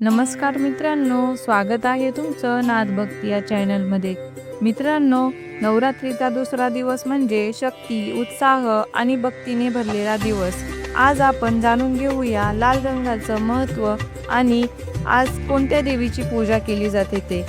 नमस्कार मित्रांनो स्वागत आहे तुमचं नादभक्ती या चॅनलमध्ये. मित्रांनो नवरात्रीचा दुसरा दिवस म्हणजे शक्ती उत्साह आणि भक्तीने भरलेला दिवस. आज आपण जाणून घेऊया लाल रंगाचं महत्त्व आणि आज कोणत्या देवीची पूजा केली जाते ते.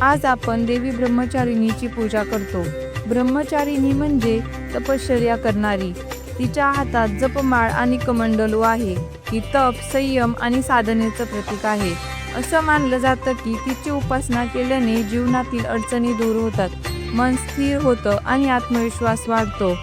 आज आपण देवी ब्रह्मचारिणीची पूजा करतो. ब्रह्मचारिणी म्हणजे तपश्चर्या करणारी. तिच्या हातात जपमाळ आणि कमंडलू आहे. ही तप संयम आणि साधनेचं प्रतीक आहे. असं मानलं जातं की तिची उपासना केल्याने जीवनातील अडचणी दूर होतात. मन स्थिर होतं आणि आत्मविश्वास वाढतो.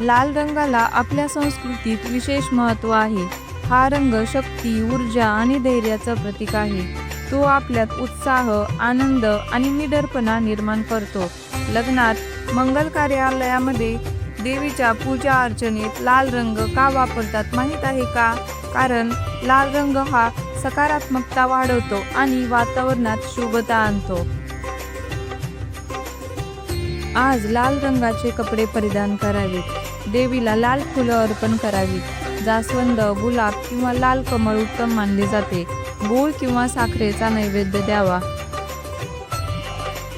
लाल रंगाला आपल्या संस्कृतीत विशेष महत्त्व आहे. हा रंग शक्ती ऊर्जा आणि धैर्याचं प्रतीक आहे. तो आपल्यात उत्साह आनंद आणि निडरपणा निर्माण करतो. लग्नात मंगल कार्यालयामध्ये देवीच्या पूजा अर्चनेत लाल रंग का वापरतात माहीत आहे का? कारण लाल रंग हा सकारात्मकता वाढवतो आणि वातावरणात शुभता आणतो. आज लाल रंगाचे कपडे परिधान करावेत देवीला लाल फुलं अर्पण करावीत जास्वंद गुलाब किंवा लाल कमळ उत्तम मानले जाते. गोळ किंवा साखरेचा नैवेद्य द्यावा.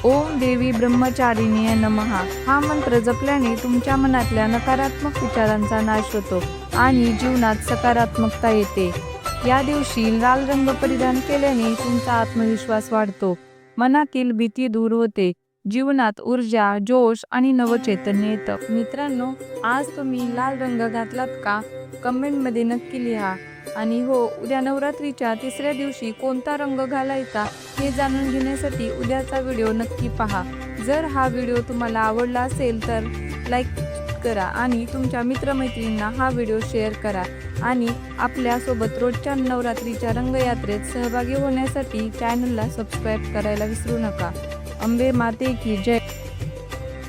ओम देवी ब्रह्मचारिणीय नमहा हा मंत्र जपल्याने तुमच्या मनातल्या नकारात्मक विचारांचा नाश होतो आणि जीवनात सकारात्मकता येते. या दिवशी लाल रंग परिधान केल्याने तुमचा आत्मविश्वास वाढतो. मनातील भीती दूर होते. जीवनात ऊर्जा जोश आणि नवचैतन्य येतं. मित्रांनो आज तुम्ही लाल रंग घातलात का? कमेंटमध्ये नक्की लिहा. आणि हो उद्या नवरात्रीच्या तिसऱ्या दिवशी कोणता रंग घालायचा हे जाणून घेण्यासाठी उद्याचा व्हिडिओ नक्की पहा. जर हा व्हिडिओ तुम्हाला आवडला असेल तर लाईक करा आणि तुमच्या मित्रमैत्रिणींना हा व्हिडिओ शेअर करा. आणि आपल्यासोबत रोजच्या नवरात्रीच्या रंगयात्रेत सहभागी होण्यासाठी चॅनलला सबस्क्राईब करायला विसरू नका. अंबे माते की जय.